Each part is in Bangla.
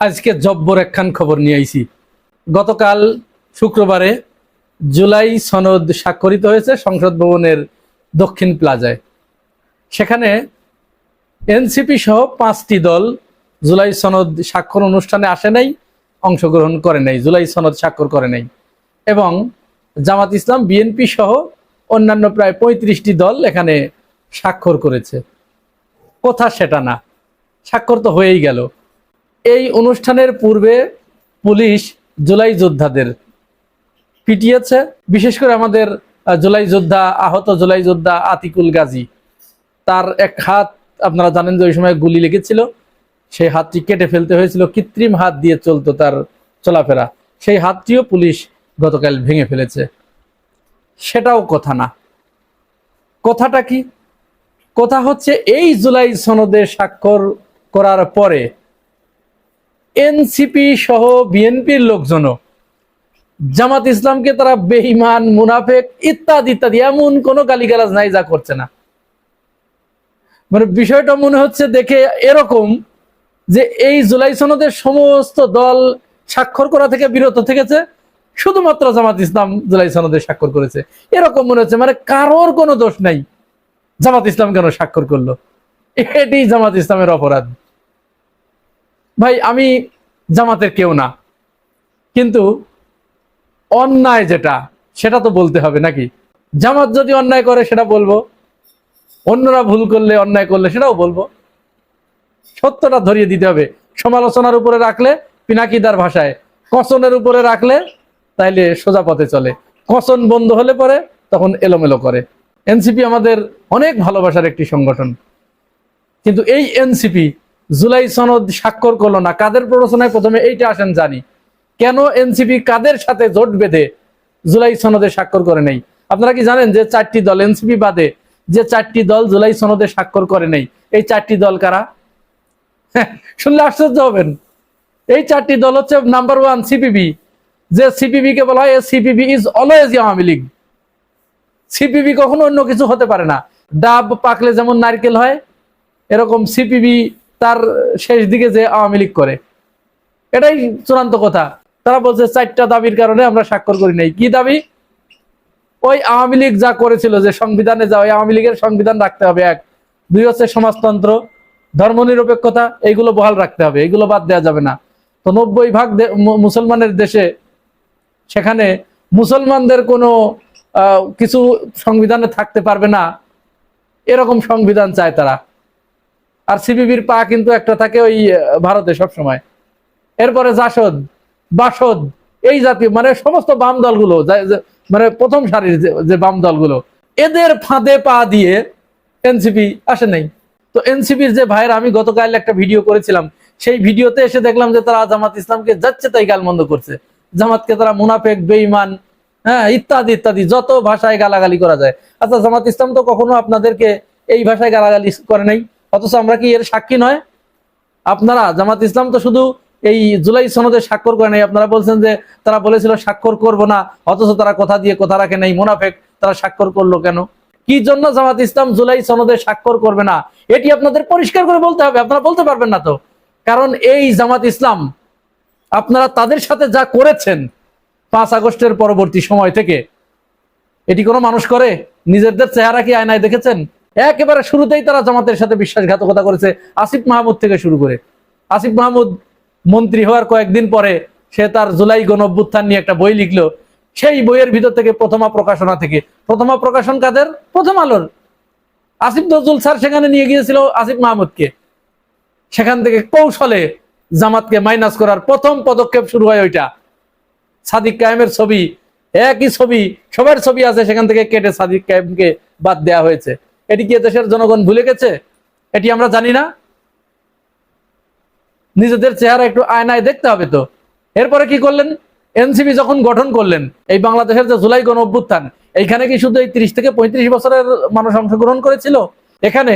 আজকে জব্বর একখান খবর নিয়ে আইছি। গতকাল শুক্রবারে জুলাই সনদ স্বাক্ষরিত হয়েছে সংসদ ভবনের দক্ষিণ প্লাজায়। সেখানে এনসিপি সহ পাঁচটি দল জুলাই সনদ স্বাক্ষর অনুষ্ঠানে আসে নাই, অংশগ্রহণ করে নাই, জুলাই সনদ স্বাক্ষর করে নাই। এবং জামাত ইসলাম, বিএনপি সহ অন্যান্য প্রায় পঁয়ত্রিশটি দল এখানে স্বাক্ষর করেছে। কথা সেটা না। স্বাক্ষর তো হয়েই গেল। এই অনুষ্ঠানের পূর্বে পুলিশ জুলাই যোদ্ধাদের পিটিয়েছে। বিশেষ করে আমাদের জুলাই যোদ্ধা, আহত জুলাই যোদ্ধা আতিকুল গাজী। তার এক হাত, আপনারা জানেন যে ওই সময় গুলি লেগেছিল, সেই হাতটি কেটে ফেলতে হয়েছিল, কৃত্রিম হাত দিয়ে চলতো তার চলাফেরা। সেই হাতটিও পুলিশ গতকাল ভেঙে ফেলেছে। সেটাও কথা না। কথাটা কি? কথা হচ্ছে, এই জুলাই সনদে স্বাক্ষর করার পরে এনসিপি সহ বিএনপির লোকজনও। জামাত ইসলামকে তারা বেঈমান, মুনাফেক ইত্যাদি ইত্যাদি, এমন কোনো গালিগালাজ নাই, যা করছে না। মানে বিষয়টা মনে হচ্ছে দেখে এরকম যে এই জুলাই সনদের সমস্ত দল স্বাক্ষর করা থেকে বিরত থেকেছে, শুধুমাত্র জামাত ইসলাম জুলাই সনদে স্বাক্ষর করেছে। এরকম মনে হচ্ছে মানে কারোর কোনো দোষ নাই, জামাত ইসলাম কেন স্বাক্ষর করল? এটি জামাত ইসলামের অপরাধ। ভাই, আমি জামাতের কেউ না। কিন্তু অন্যায় যেটা, সেটা তো বলতে হবে নাকি? জামাত যদি অন্যায় করে, সেটা বলব। অন্যরা ভুল করলে, অন্যায় করলে, সেটাও বলব। সত্যটা ধরিয়ে দিতে হবে। সমালোচনার উপরে রাখলে, পিনাকিদার ভাষায়। কসনের উপরে রাখলে, তাইলে সোজা পথে চলে। কসন বন্ধ হলে পরে, তখন এলোমেলো করে। এনসিপি আমাদের অনেক ভালোবাসার একটি সংগঠন। কিন্তু এই এনসিপি জুলাই সনদ স্বাক্ষর করল না। কাদের প্ররোচনায় প্রথমে এইটা আসেন জানি। কেন এনসিপি কাদের সাথে জোট বেঁধে জুলাই সনদে স্বাক্ষর করে নেই? আপনারা কি জানেন যে চারটি দল, এনসিপি বাদে যে চারটি দল জুলাই সনদে স্বাক্ষর করে নেই? এই চারটি দল কারা? শুনলে আশ্চর্য হবেন। এই চারটি দল হচ্ছে নাম্বার ওয়ান সিপিবি যে সিপিবি কে বলা হয় CPB is always Awami league. CPB কখনো অন্য কিছু হতে পারে না। ডাব পাকলে যেমন নারকেল হয়, এরকম সিপিবি তার শেষ দিকে যে আওয়ামী লীগ করে। এটাই চূড়ান্ত কথা। তারা বলছে, চারটা দাবির কারণে আমরা স্বাক্ষর করি নাই। কি দাবি? ওই আওয়ামী লীগ যা করেছিল যে সংবিধানে যা, ওই আওয়ামী লীগের সংবিধান রাখতে হবে এক। দুই হচ্ছে সমাজতন্ত্র, ধর্মনিরপেক্ষতা, এইগুলো বহাল রাখতে হবে। এগুলো বাদ দেওয়া যাবে না। তো নব্বই ভাগ মুসলমানের দেশে সেখানে মুসলমানদের কোনো কিছু সংবিধানে থাকতে পারবে না। এরকম সংবিধান চায় তারা। আর সিবিবির পা কিন্তু একটা থাকে ওই ভারতে সব সময় এরপরে জাসদ, বাসদ, এই জাতীয় মানে সমস্ত বাম দলগুলো মানে প্রথম সারির যে- বাম দলগুলো, এদের ফাঁদে পা দিয়ে এনসিপি আসে নাই। তো এনসিপির যে ভাইয়ের, আমি গতকাল একটা ভিডিও করেছিলাম। সেই ভিডিওতে এসে দেখলাম যে তারা জামাত ইসলামকে যাচ্ছে তাই গালমন্দ করছে। জামাতকে তারা মুনাফেক, বেঈমান হ্যাঁ ইত্যাদি ইত্যাদি, যত ভাষায় গালাগালি করা যায়। আচ্ছা জামাত ইসলাম তো কখনো আপনাদেরকে এই ভাষায় গালাগালি করে নাই? অথচ আমরা কি এর সাক্ষী নয়? আপনারা, জামাত ইসলাম তো শুধু এই জুলাই সনদে স্বাক্ষর করে নাই। আপনারা বলছেন যে তারা বলেছিল স্বাক্ষর করব না, অথচ তারা কথা দিয়ে কথা রাখে নাই, মুনাফেক, তারা স্বাক্ষর করল কেন? কি জন্য জামাত ইসলাম জুলাই সনদে স্বাক্ষর করবে না? এটি আপনাদের পরিষ্কার করে বলতে হবে, আপনারা বলতে পারবেন না তো। কারণ এই জামাত ইসলাম, আপনারা তাদের সাথে যা করেছেন পাঁচ আগস্টের পরবর্তী সময় থেকে, এটি কোনো মানুষ করে? নিজেদের চেহারা কি আয়নায় দেখেছেন? একেবারে শুরুতেই তারা জামাতের সাথে বিশ্বাসঘাতকতা করেছে। আসিফ মাহমুদ থেকে শুরু করে। আসিফ মাহমুদ মন্ত্রী হওয়ার কয়েকদিন পরে সে তার জুলাই গণ অভ্যুত্থান নিয়ে একটা বই লিখলো। সেই বইয়ের ভিতর থেকে প্রথমা প্রকাশনা থেকে। প্রথমা প্রকাশন কাদের? প্রথম আলোর। আসিফ নজরুল স্যার সেখানে নিয়ে গিয়েছিল আসিফ মাহমুদকে। সেখান থেকে কৌশলে জামাতকে মাইনাস করার প্রথম পদক্ষেপ শুরু হয় ওইটা। সাদিক কায়েমের ছবি, একই ছবি, সবার ছবি আছে, সেখান থেকে কেটে সাদিক কায়েমকে বাদ দেওয়া হয়েছে। এটি কি দেশের জনগণ ভুলে গেছে? এটি আমরা জানি না। নিজেদের চেহারা একটু আয়নায় দেখতে হবে তো। এরপরে কি করলেন? এনসিপি যখন গঠন করলেন, এই বাংলাদেশের যে জুলাই গণ অভ্যুত্থান, এইখানে কি শুধু এই তিরিশ থেকে পঁয়ত্রিশ বছরের মানুষ অংশগ্রহণ করেছিল? এখানে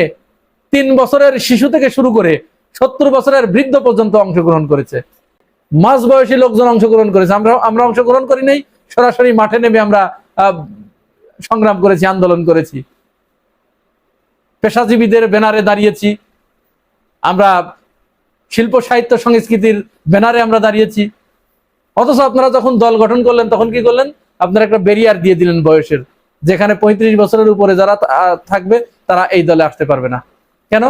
তিন বছরের শিশু থেকে শুরু করে সত্তর বছরের বৃদ্ধ পর্যন্ত অংশগ্রহণ করেছে। মাঝ বয়সী লোকজন অংশগ্রহণ করেছে। আমরা আমরা অংশগ্রহণ করি নাই, সরাসরি মাঠে নেমে আমরা সংগ্রাম করেছি, আন্দোলন করেছি। পেশাজীবীদের ব্যানারে দাঁড়িয়েছি। আমরা শিল্প সাহিত্য সংস্কৃতির ব্যানারে আমরা দাঁড়িয়েছি। অথচ আপনারা যখন দল গঠন করলেন, তখন কি করলেন? আপনারা একটা ব্যারিয়ার দিয়ে দিলেন বয়সের। যেখানে পঁয়ত্রিশ বছরের উপরে যারা থাকবে, তারা এই দলে আসতে পারবে না। কেন?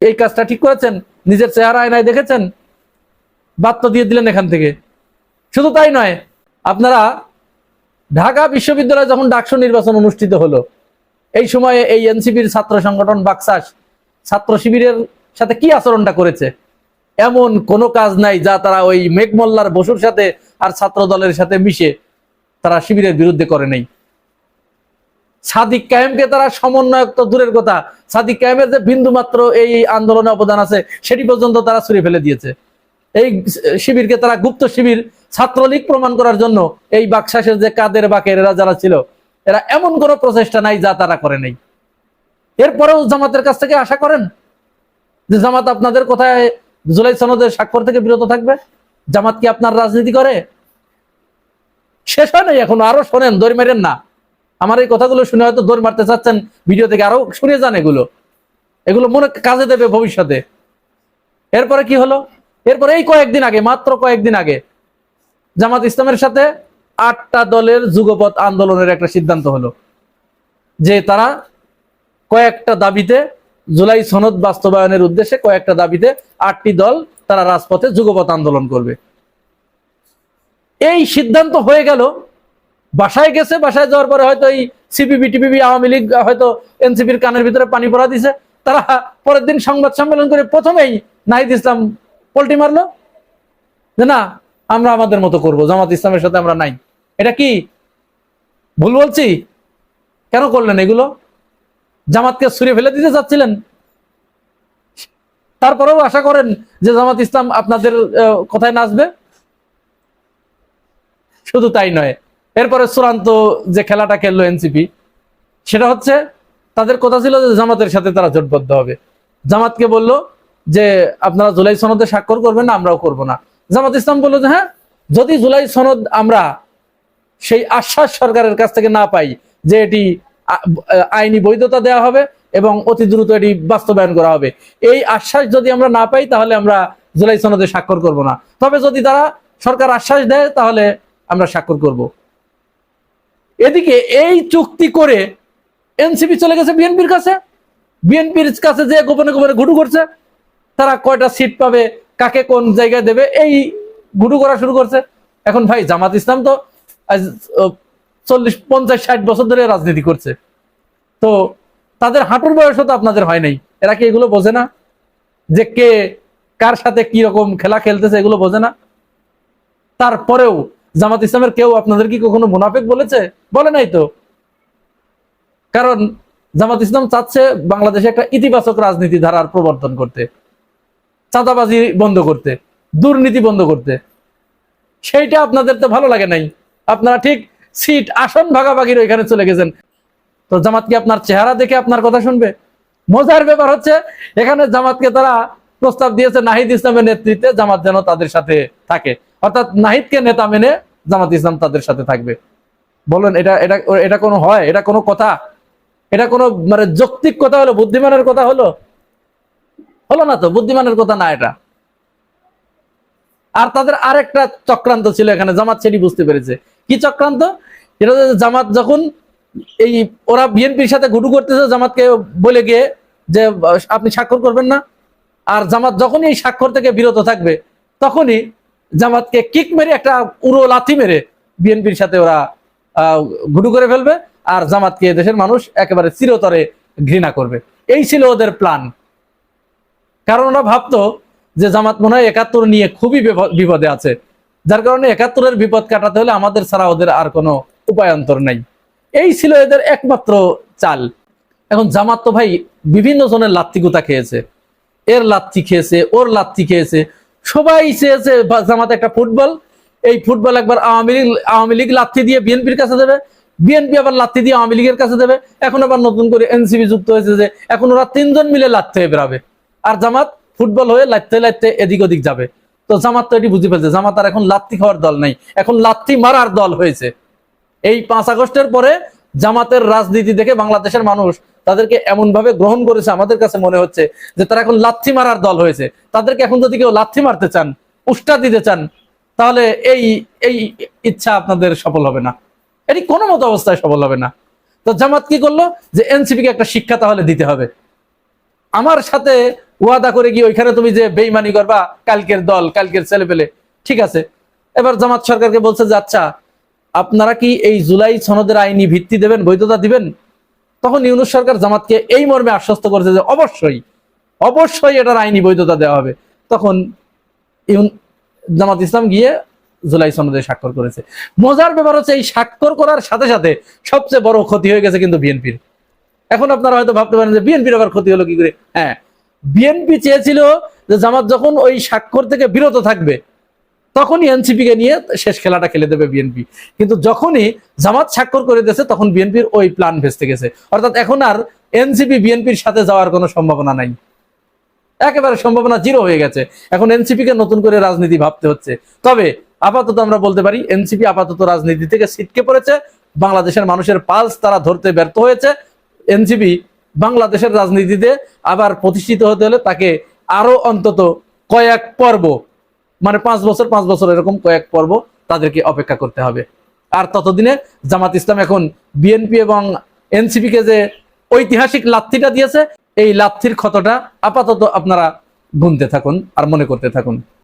এই কাজটা ঠিক করেছেন? নিজের চেহারা আয়নায় দেখেছেন? বাদ দিয়ে দিলেন এখান থেকে। শুধু তাই নয়, আপনারা ঢাকা বিশ্ববিদ্যালয়ে যখন ডাকসু নির্বাচন অনুষ্ঠিত হলো এই সময়ে এই এনসিপির ছাত্র সংগঠন বাকসাস ছাত্র শিবিরের সাথে কি আচরণটা করেছে? এমন কোনো কাজ নাই যা তারা ওই মেঘমল্লার বসুর সাথে আর ছাত্র দলের সাথে মিশে তারা শিবিরের বিরুদ্ধে করে নাই। সাদিক কায়েমকে তারা সমন্বয়ক তো দূরের কথা। সাদিক কায়েমের যে বিন্দু মাত্র এই আন্দোলনে অবদান আছে, সেটি পর্যন্ত তারা ছুড়ে ফেলে দিয়েছে। এই শিবিরকে তারা গুপ্ত শিবির ছাত্রলীগ প্রমাণ করার জন্য এই বাকশাসের যে কাদের বাকের এরা যারা ছিল এরা এমন কোনো প্রচেষ্টা নাই যা তারা করে নাই। এরপরেও জামাতের কাছ থেকে আশা করেন? যে জামাত আপনাদের কোথায় জুলাই সনদের স্বাক্ষর থেকে বিরত থাকবে? জামাত কি আপনার রাজনীতি করে? শেষ হয় নাই এখন, আরও শোনেন, দৌড় মেরেন না। আমার এই কথাগুলো শুনে হয়তো দৌড় মারতে চাচ্ছেন, ভিডিও থেকে আরও শুনে যান এগুলো। এগুলো মনে কাজে দেবে ভবিষ্যতে। এরপরে কি হলো? এরপরে এই কয়েকদিন আগে, মাত্র কয়েকদিন আগে, জামাত ইসলামের সাথে আটটা দলের যুগপথ আন্দোলনের একটা সিদ্ধান্ত হলো। যে তারা কয়েকটা দাবিতে জুলাই সনদ বাস্তবায়নের উদ্দেশ্যে কয়েকটা দাবিতে আটটি দল তারা রাজপথে যুগপথ আন্দোলন করবে। এই সিদ্ধান্ত হয়ে গেল, বাসায় গেছে, বাসায় যাওয়ার পরে হয়তো এই সিপিবি, টিপিবি, আওয়ামী লীগ, হয়তো এনসিপির কানের ভিতরে পানি পড়া দিছে। তারা পরের দিন সংবাদ সম্মেলন করে প্রথমেই নাহিদ ইসলাম পল্টি মারলো, যে না, আমরা আমাদের মতো করব, জামাত ইসলামের সাথে আমরা নাই। এটা কি? ভুল বলছি? কেন করলেন এগুলো? জামাতকে ছুঁড়ে ফেলে দিতে চাচ্ছিলেন? তারপরেও আশা করেন যে জামাত ইসলাম আপনাদের কথায় নাচবে? শুধু তাই নয়, এরপরে চূড়ান্ত যে খেলাটা খেললো এনসিপি, সেটা হচ্ছে তাদের কথা ছিল যে জামাতের সাথে তারা জোটবদ্ধ হবে। জামাতকে বলল যে, আপনারা জুলাই সনদে স্বাক্ষর করবেন না, আমরাও করব না। জামাত ইসলাম বলল যে হ্যাঁ যদি জুলাই সনদ আমরা সেই আশ্বাস সরকারের কাছ থেকে না পাই যে এটি আইনি বৈধতা দেওয়া হবে এবং অতি দ্রুত এটি বাস্তবায়ন করা হবে। এই আশ্বাস যদি আমরা না পাই, তাহলে আমরা জুলাই সনদে স্বাক্ষর করব না। তবে যদি তারা সরকার আশ্বাস দেয়, তাহলে আমরা স্বাক্ষর করব। এদিকে এই চুক্তি করে এনসিপি চলে গেছে বিএনপির কাছে। বিএনপির কাছে যে গোপনে গোপনে ঘুটু করছে, তারা কয়টা সিট পাবে, কাকে কোন জায়গায় দেবে, এই ঘুটু করা শুরু করছে। এখন ভাই জামাত ইসলাম তো আজ চল্লিশ, পঞ্চাশ, ষাট বছর ধরে রাজনীতি করছে। তো তাদের হাঁটুর বয়সও তো আপনাদের হয় নাই। এরা কি এগুলো বোঝে না? যে কে কার সাথে কি রকম খেলা খেলতেছে এগুলো বোঝে না? তারপরেও জামাত ইসলামের কেউ আপনাদের কি কখনো মুনাফেক বলেছে? বলে নাই তো। কারণ জামাত ইসলাম চাচ্ছে বাংলাদেশে একটা ইতিবাচক রাজনীতি ধারার প্রবর্তন করতে, চাঁদাবাজি বন্ধ করতে, দুর্নীতি বন্ধ করতে। সেইটা আপনাদের তো ভালো লাগে নাই। আপনারা ঠিক সিট আসন ভাগাভাগির ওইখানে চলে গেছেন। তো জামাত কি আপনার চেহারা দেখে আপনার কথা শুনবে? মজার ব্যাপার হচ্ছে, এখানে জামাতকে তারা প্রস্তাব দিয়েছে নাহিদ ইসলামের নেতৃত্বে, জামাত যেন তাদের সাথে থাকে। অর্থাৎ নাহিদকে নেতা মেনে জামাত ইসলাম তাদের সাথে থাকবে। বলেন, এটা এটা এটা কোনো হয়? এটা কোনো কথা? এটা কোনো মানে যৌক্তিক কথা হলো? বুদ্ধিমানের কথা হলো? হলো না তো, বুদ্ধিমানের কথা না এটা। আর তাদের আরেকটা চক্রান্ত ছিল এখানে, জামাত সেটি বুঝতে পেরেছে। কি চক্রান্ত? এটা জামাত যখন এই ওরা বিএনপির সাথে ঘুটু করতেছে, জামাতকে বলে গিয়ে যে, আপনি স্বাক্ষর করবেন না। আর জামাত যখনই এই স্বাক্ষর থেকে বিরত থাকবে, তখনই জামাতকে কিক মেরে একটা উড়ো লাথি মেরে বিএনপির সাথে ওরা ঘুটু করে ফেলবে আর জামাতকে দেশের মানুষ একেবারে চিরতরে ঘৃণা করবে। এই ছিল ওদের প্ল্যান। কারণ ওরা ভাবতো যে জামাত মনে হয় একাত্তর নিয়ে খুবই বিপদে আছে। যার কারণে একাত্তরের বিপদ কাটাতে হলে আমাদের ছাড়া ওদের আর কোনো উপায়ন্তর নাই। এই ছিল এদের একমাত্র চাল। এখন জামাত তো ভাই বিভিন্ন জনের লাত্তি গুতা খেয়েছে। এর লাত্তি খেয়েছে, ওর লাত্তি খেয়েছে। সবাই চেয়েছে জামাত একটা ফুটবল। এই ফুটবল একবার আওয়ামী লীগ আওয়ামী লীগ লাত্তি দিয়ে বিএনপির কাছে দেবে। বিএনপি আবার লাত্তি দিয়ে আওয়ামী লীগের কাছে দেবে। এখন আবার নতুন করে এনসিপি যুক্ত হয়েছে যে এখন ওরা তিনজন মিলে লাত্তি হয়ে বেড়াবে। আর জামাত ফুটবল হয়ে লাত্তে লাত্তে এদিক ওদিক যাবে। তো জামাত তো এটি বুঝে ফেলছে, জামাত আর এখন লাত্তি খাওয়ার দল নাই। এখন লাত্তি মারার দল হয়েছে। এই পাঁচ আগস্টের পরে জামাতের রাজনীতি দেখে বাংলাদেশের মানুষ তাদেরকে এমন ভাবে গ্রহণ করেছে, আমাদের কাছে মনে হচ্ছে যে তারা এখন লাথি মারার দল হয়েছে। তাদেরকে এখন যদি কেউ লাথি মারতে চান, উষ্টা দিতে চান, তাহলে এই এই ইচ্ছা আপনাদের সফল হবে না। এটি কোনো মতো অবস্থায় সফল হবে না। তো জামাত কি করল? যে এনসিপি কে একটা শিক্ষা তাহলে দিতে হবে। আমার সাথে ওয়াদা করে গিয়ে ওইখানে তুমি যে বেইমানি করবা, কালকের দল, কালকের ছেলে পেলে ঠিক আছে? এবার জামাত সরকারকে বলছে যে আচ্ছা আপনারা কি এই জুলাই সনদের আইনি ভিত্তি দেবেন, বৈধতা দিবেন? তখন ইউনুস সরকার জামাতকে এই মর্মে আশ্বস্ত করেছে যে, অবশ্যই অবশ্যই এটার আইনি বৈধতা দেওয়া হবে। তখন ইউন- জামাত ইসলাম গিয়ে জুলাই সনদে স্বাক্ষর করেছে। মজার ব্যাপার হচ্ছে, এই স্বাক্ষর করার সাথে সাথে সবচেয়ে বড় ক্ষতি হয়ে গেছে কিন্তু বিএনপির। এখন আপনারা হয়তো ভাবতে পারেন যে বিএনপির আবার ক্ষতি হলো কি করে? হ্যাঁ বিএনপি চেয়েছিল যে জামাত যখন ওই স্বাক্ষর থেকে বিরত থাকবে, তখনই এনসিপি কে নিয়ে শেষ খেলাটা খেলে দেবে বিএনপি কিন্তু যখনই জামাত স্বাক্ষর করে দিয়েছে, তখন বিএনপির ওই প্ল্যান ভেস্তে গেছে। অর্থাৎ এখন আর এনসিপি বিএনপির সাথে যাওয়ার কোনো সম্ভাবনা নাই। একেবারে সম্ভাবনা জিরো হয়ে গেছে। এখন এনসিপি কে নতুন করে রাজনীতি ভাবতে হচ্ছে। তবে আপাতত আমরা বলতে পারি এনসিপি আপাতত রাজনীতি থেকে ছিটকে পড়েছে। বাংলাদেশের মানুষের পালস তারা ধরতে ব্যর্থ হয়েছে। এনসিপি বাংলাদেশের রাজনীতিতে আবার প্রতিষ্ঠিত হতে হলে তাকে আরও অন্তত কয়েক পর্ব মানে পাঁচ বছর পাঁচ বছর এরকম কয়েক পর্ব তাদেরকে অপেক্ষা করতে হবে। আর ততদিনে জামাত ইসলাম এখন বিএনপি এবং এনসিপি কে যে ঐতিহাসিক লাথিটা দিয়েছে, এই লাথির ক্ষতটা আপাতত আপনারা গুনতে থাকুন আর মনে করতে থাকুন।